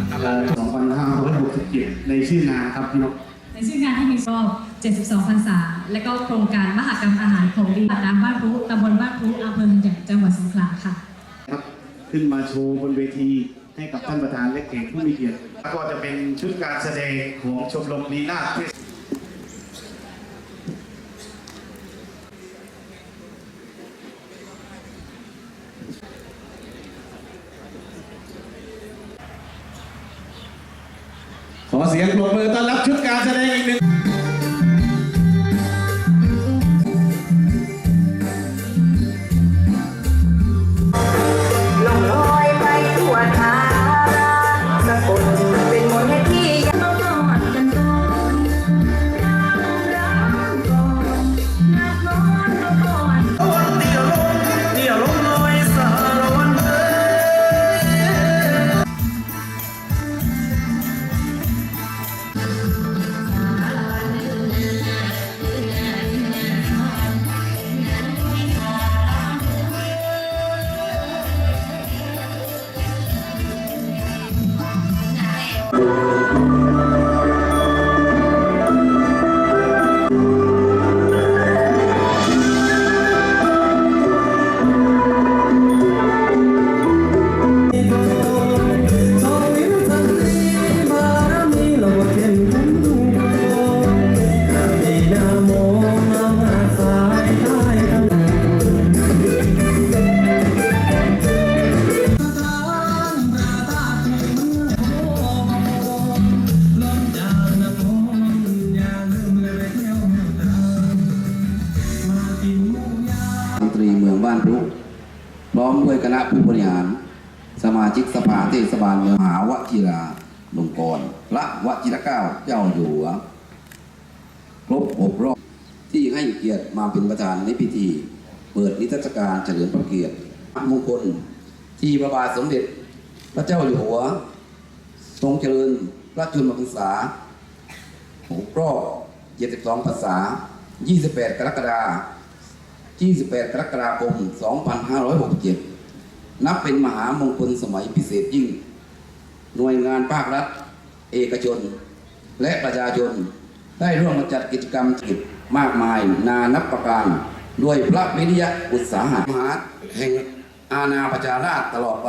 2567 ในชื่องานครับพี่นกในชื่องานที่มีรอบ72พรรษา และก็โครงการมหกรรมอาหารของดีปากน้ำบ้านพรุตำบลบ้านพรุอำเภอเมืองใหญ่จังหวัดสงขลาค่ะ ครับขึ้นมาโชว์บนเวทีให้กับท่านประธานและแขกผู้มีเกียรติแล้วก็จะเป็นชุดการแสดงของชมรมลีลาศ เทศขอเสียงปรบมือ ด้วยคณะผู้บริหาร สมาชิกสภาเทศบาลเมืองมหาวชิราลงกรณ์พระวชิรเก้าเจ้าอยู่หัวครบหกรอบที่ให้เกียรติมาเป็นประธานในพิธี เปิดนิทรรศการเฉลิมพระเกียรติมงคลที่พระบาทสมเด็จพระเจ้าอยู่หัว ทรงเจริญพระชนมพรรษาหกรอบ72ภาษา 28 กรกฎาคม28 กรกฎาคม 2567 นับเป็นมหามงคลสมัยพิเศษยิ่ง หน่วยงานภาครัฐ เอกชน และประชาชน ได้ร่วมจัดกิจกรรมกิจมากมายนานับประการ ด้วยพระวิริยะอุตสาหะมหาแห่งอาณาประชาราชตลอดไป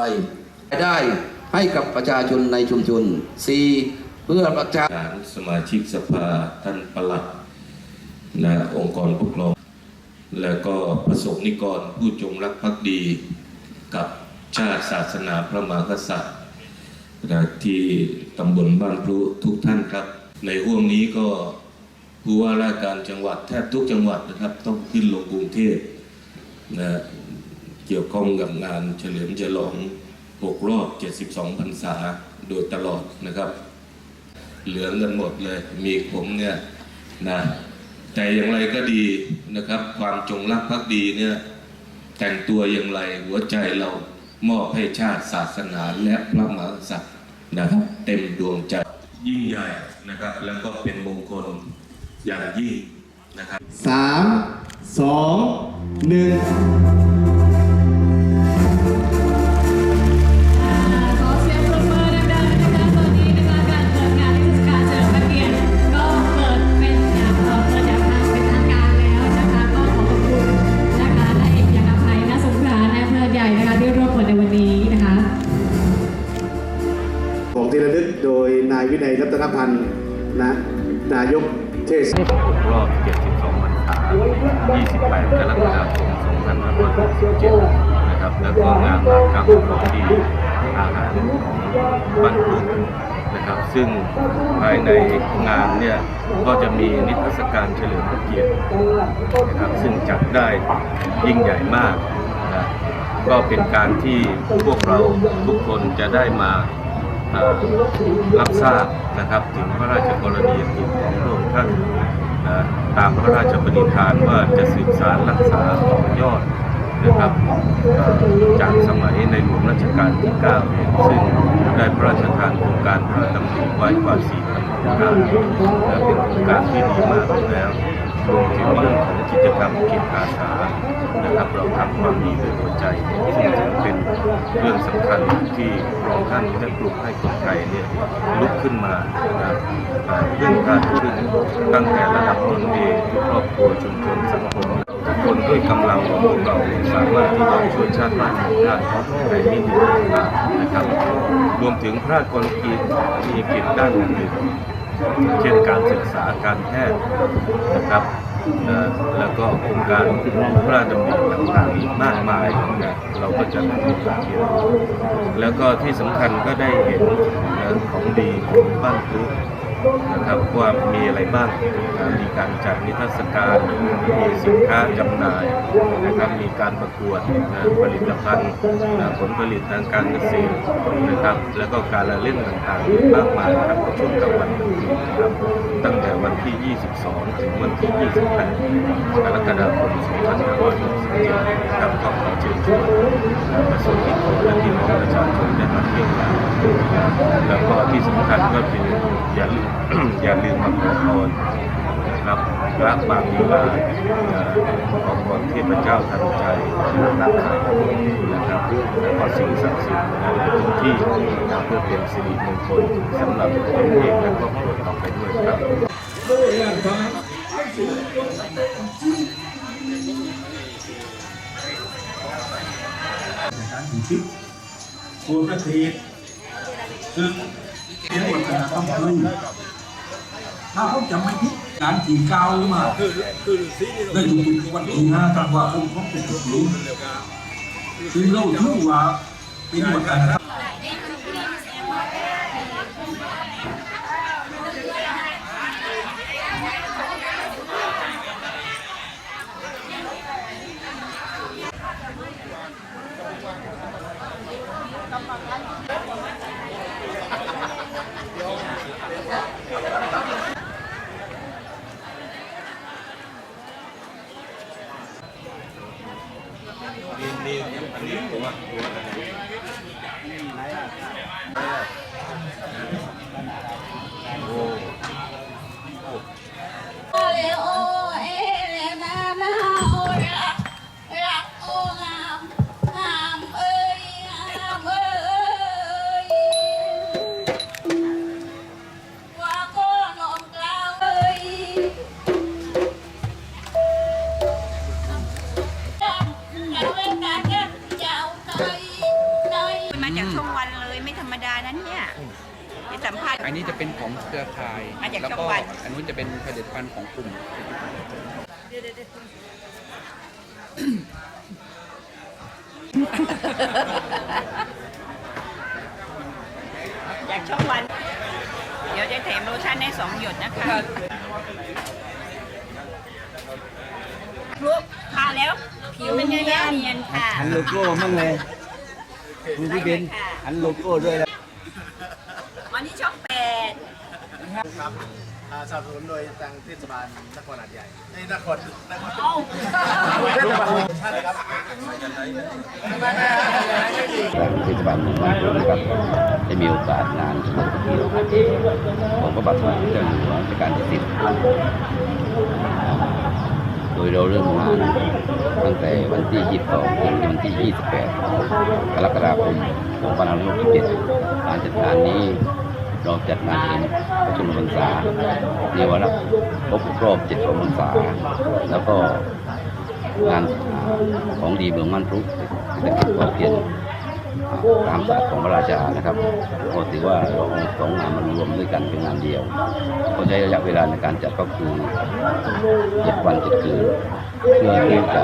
ได้ให้กับประชาชนในชุมชน 4. เพื่อประชาการสมาชิกสภาท่านประหลัดและองค์กรปกครอง และก็ประสงนิกรผู้จงรักภักดีกับ ชาติศาสนาพระมหากษัตริย์นะที่ตำบลบ้านพลุทุกท่านครับ ในห่วงนี้ก็ผู้ว่าราชการจังหวัดแทบทุกจังหวัดนะครับ ต้องขึ้นลงกรุงเทพนะเกี่ยวข้องกับงานเฉลิมฉลอง6รอบ 72พรรษาโดยตลอดนะครับ เหลืองกันหมดเลยมีผมเนี่ยนะแต่อย่างไรก็ดีนะครับ ความจงรักภักดีเนี่ยแต่งตัวอย่างไรหัวใจเรา มอบให้ชาติศาสนาและพระมหากษัตริย์นะครับเต็มดวงใจยิ่งใหญ่นะครับแล้วก็เป็นมงคลอย่างยิ่งนะครับสามสองหนึ่ง ของที่ระลึกโดยนายวินัยรัตนพันธ์นะนายกเทศรอบ 72พรรษา28กรกฎาคม2567นะครับ แล้วก็งานมหากรรมของดีอาหารของบ้านพุทธนะครับ ซึ่งภายในงานเนี่ยก็จะมีนิทรรศการเฉลิมพระเกียรตินะครับ ซึ่งจัดได้ยิ่งใหญ่มากนะก็เป็นการที่พวกเราทุกคนจะได้มา รับทราบนะครับถึงพระราชกรณียกิจของพระองค์ท่านตามพระราชปณิธานว่าจะสืบสารรักษาต่อยอดนะครับจากสมัยในหลวงรัชกาลที่ 9 ซึ่งได้พระราชทานโครงการพระดำริไว้กว่า4,000โครงการและเป็นโครงการที่ดีมากแล้วรวมถึงเรื่องของกิจกรรมจิตอาสานะครับเราทำความดีด้วยหัวใจซึ่งเป็น เรื่องสำคัญที่พระองค์ท่านได้ปลุกให้คนไทยเนี่ยลุกขึ้นมานะครับอ่าเรื่องการช่วยเหลือตั้งแต่ระดับตนเองครอบครัวชุมชนสังคมทุกคนด้วยกำลังของพวกเราสามารถที่จะช่วยชาติบ้านเมืองได้ในมิติต่างๆนะครับ รวมถึงพระราชกรณีมีกิจด้านอื่นๆเช่นการศึกษาการแพทย์นะครับ นะแล้วก็โครงการพระราชดำริต่างๆอีกมากมายนะเราก็จะมีการเรียนรู้แล้วก็ที่สำคัญก็ได้เห็นนะของดีของบ้านพลุ นะครับว่ามีอะไรบ้างนะมีการจัดนิทรรศการมีสินค้าจำหน่ายนะครับมีการประกวดนะผลิตภัณฑ์นะผลผลิตทางการเกษตรนะครับแล้วก็การละเล่นต่างๆมากมายครับในช่วงกลางวันกลางคืนะครับตั้งแต่วันที่ 22 ถึงวันที่ 28กรกฎาคม2 5 6 2567นะครับก็ขอเชิญชวนประสบนิกรและพี่น้องประชาชนได้มาเที่ยวงแล้วก็ที่สำคัญก็คืออย่าลืมอย่าลืมมาขอพรรับระบบางลีลาขอพรเทพเจ้าทันใจนักขันนะครับแล้วก็สิ่งศักดิ์สิทธิ์ในพื้นที่เพื่อเป็นสิริมงคลสำหรับตนเองและครอบครัวต่อไปด้วยครับ การถึงชิปโคประเทศซึ่งเป็นวัฒนธรรมพื้นถ้าเขาจำไม่ผิดการที่เก้ามาได้ถูกถูกวันที่ห้าธันวาคมของปีหกศูนย์ซึ่งเราถือว่าเป็นวัฒนธรรม นี่อ เนี่ยไปสัมภาษณ์ อันนี้จะเป็นของเครือข่าย มาจากแล้วจังก็หวัด อันนู้นจะเป็นผลิตภัณฑ์ของกลุ่มจากช่องวัน เดี๋ยวจะแถมโลชั่นให้สองหยดนะคะลูกทาแล้ว ผิวเป็นไงบ้างเนียนค่ะ หันโลโก้มั่งเลยดูพี่เบนหันโลโก้ด้วยแล้ว วันนี้ช่องแปด ครับอ่าสนับสนุนโดยทางเทศบาลนครหาดใหญ่ในนครนครเอ้าเทศบาลท่านครับทางเทศบาลเมืองบ้านเรานะครับได้มีโอกาสงานเฉลิมพระเกียรติของพระบาทสมเด็จพระเจ้าอยู่หัวรัชกาลที่สิบโดยเราเริ่มงานตั้งแต่วันที่ 22ถึงวันที่ 28 กรกฎาคม2567การจัดงานนี้ เราจัดงานเป็นประชุมพรรษาในวาระครบรอบ7พรรษา แล้วก็งานของดีเมืองมั่นพรุเศรษฐกิจพอเพียงตามศาสตร์ของพระราชานะครับก็ถือว่าเราเอาสองงานมารวมด้วยกันเป็นงานเดียวก็ใช้ระยะเวลาในการจัดก็คือเจ็ดวันเจ็ดคืนเพื่อที่จะ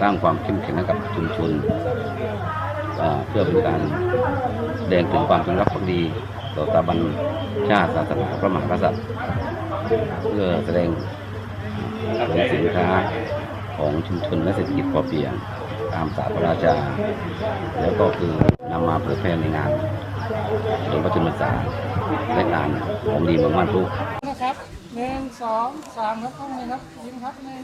สร้างความเข้มแข็งให้กับชุมชนเพื่อเป็นการแสดงถึงความจงรักภักดี ต่อสถาบันชาติศาสนาพระมหากษัตริย์ เพื่อแสดงถึงสินค้าของชุมชนและเศรษฐกิจพอเพียงตามศาสตร์พระราชา แล้วก็คือนำมาเผยแพร่ในงานเฉลิมพระชนมพรรษาและงานของดีเมืองม่านทุกนะครับหนึ่งสองสามครับต้องเลยครับยิ้มครับหนึ่ง